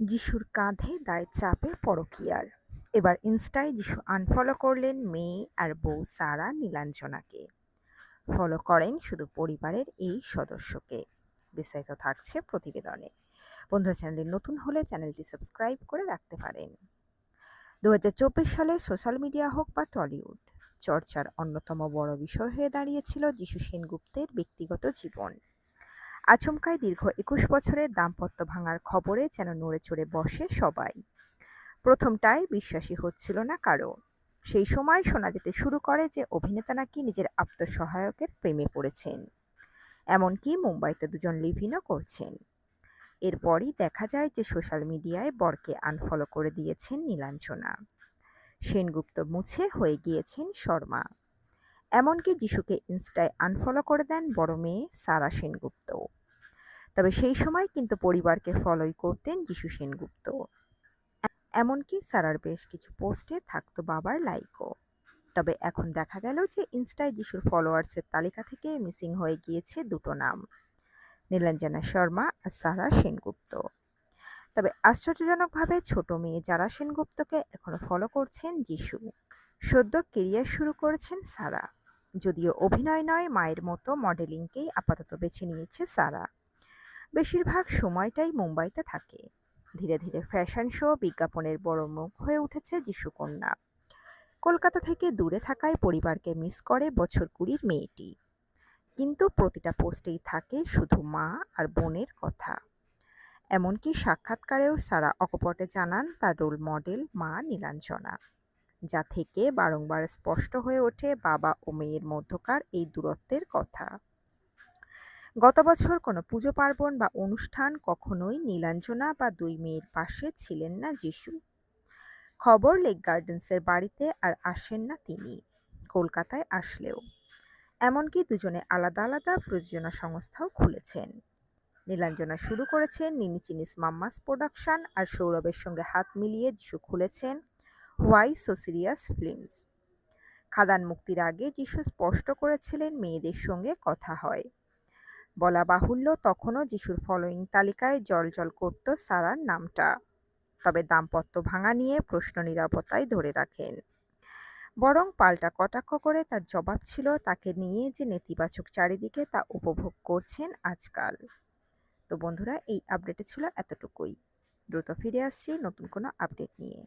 যিশুর কাঁধে দায় চাপে পরকীয়ার। এবার ইনস্টায় যিশু আনফলো করলেন মেয়ে আর বউ সারা নীলাঞ্জনাকে। ফলো করেন শুধু পরিবারের এই সদস্যকে। বিস্তারিত থাকছে প্রতিবেদনে। বন্ধুরা চ্যানেলে নতুন হলে চ্যানেলটি সাবস্ক্রাইব করে রাখতে পারেন। দু হাজার চব্বিশ সালে সোশ্যাল মিডিয়া হোক বা টলিউড, চর্চার অন্যতম বড় বিষয় হয়ে দাঁড়িয়েছিল যিশু সেনগুপ্তের ব্যক্তিগত জীবন। আচমকায় দীর্ঘ একুশ বছরের দাম্পত্য ভাঙার খবরে যেন নড়ে চড়ে বসে সবাই। প্রথমটায় বিশ্বাসী হচ্ছিল না কারও। সেই সময় শোনা যেতে শুরু করে যে অভিনেতা নাকি নিজের আত্মসহায়কের প্রেমে পড়েছেন। এমনকি মুম্বাইতে দুজন লিভিনও করছেন। এরপরই দেখা যায় যে সোশ্যাল মিডিয়ায় বরকে আনফলো করে দিয়েছেন নীলাঞ্জনা। সেনগুপ্ত মুছে হয়ে গিয়েছেন শর্মা। এমনকি যিশুকে ইনস্টায় আনফলো করে দেন বড় মেয়ে সারা সেনগুপ্ত তবে সেই সময় কিন্তু পরিবারকে ফলোই করতেন যিশু সেনগুপ্ত এমনকি সারার বেশ কিছু পোস্টে থাকতো বাবার লাইকও তবে এখন দেখা গেল যে ইনস্টায় যিশুর ফলোয়ার্সের তালিকা থেকে মিসিং হয়ে গিয়েছে দুটো নাম, নীলাঞ্জনা শর্মা আর সারা সেনগুপ্ত। তবে আশ্চর্যজনকভাবে ছোট মেয়ে যারা সেনগুপ্তকে এখনও ফলো করছেন যিশু, সদ্য কেরিয়ার শুরু করেছেন সারা। যদিও অভিনয় নয়, মায়ের মতো মডেলিংকেই আপাতত বেছে নিয়েছে সারা। বেশিরভাগ সময়টাই মুম্বাইতে থাকে। ধীরে ধীরে ফ্যাশন শো বিজ্ঞাপনের বড় মুখ হয়ে উঠেছে যিশুকন্যা। কলকাতা থেকে দূরে থাকায় পরিবারকে মিস করে বছর কুড়ির মেয়েটি। কিন্তু প্রতিটা পোস্টেই থাকে শুধু মা আর বোনের কথা। এমনকি সাক্ষাৎকারেও সারা অকপটে জানান তার রোল মডেল মা নীলাঞ্জনা। যা থেকে বারংবার স্পষ্ট হয়ে ওঠে বাবা ও মেয়ের মধ্যকার এই দূরত্বের কথা। গত বছর কোনো পুজো পার্বণ বা অনুষ্ঠান কখনোই নীলাঞ্জনা বা দুই মেয়ের পাশে ছিলেন না যিশু। খবর লেক গার্ডেন্সের বাড়িতে আর আসেন না তিনি, কলকাতায় আসলেও। এমনকি দুজনে আলাদা আলাদা প্রযোজনা সংস্থাও খুলেছেন। নীলাঞ্জনা শুরু করেছেন নিনি চিনিস মাম্মাস প্রোডাকশন আর সৌরভের সঙ্গে হাত মিলিয়ে যিশু খুলেছেন হোয়াই সোসিরিয়াস ফিল্মস। খাদান মুক্তির আগে যিশু স্পষ্ট করেছিলেন মেয়েদের সঙ্গে কথা হয়। বলা বাহুল্য তখনও যিশুর ফলোয়িং তালিকায় জল করত সারার নামটা। তবে দাম্পত্য ভাঙা নিয়ে প্রশ্ন নিরাপত্তায় ধরে রাখেন। বরং পাল্টা কটাক্ষ করে তার জবাব ছিল তাকে নিয়ে যে নেতিবাচক চারিদিকে তা উপভোগ করছেন আজকাল। তো বন্ধুরা, এই আপডেটে ছিল এতটুকুই। দ্রুত ফিরে আসছি নতুন কোনো আপডেট নিয়ে।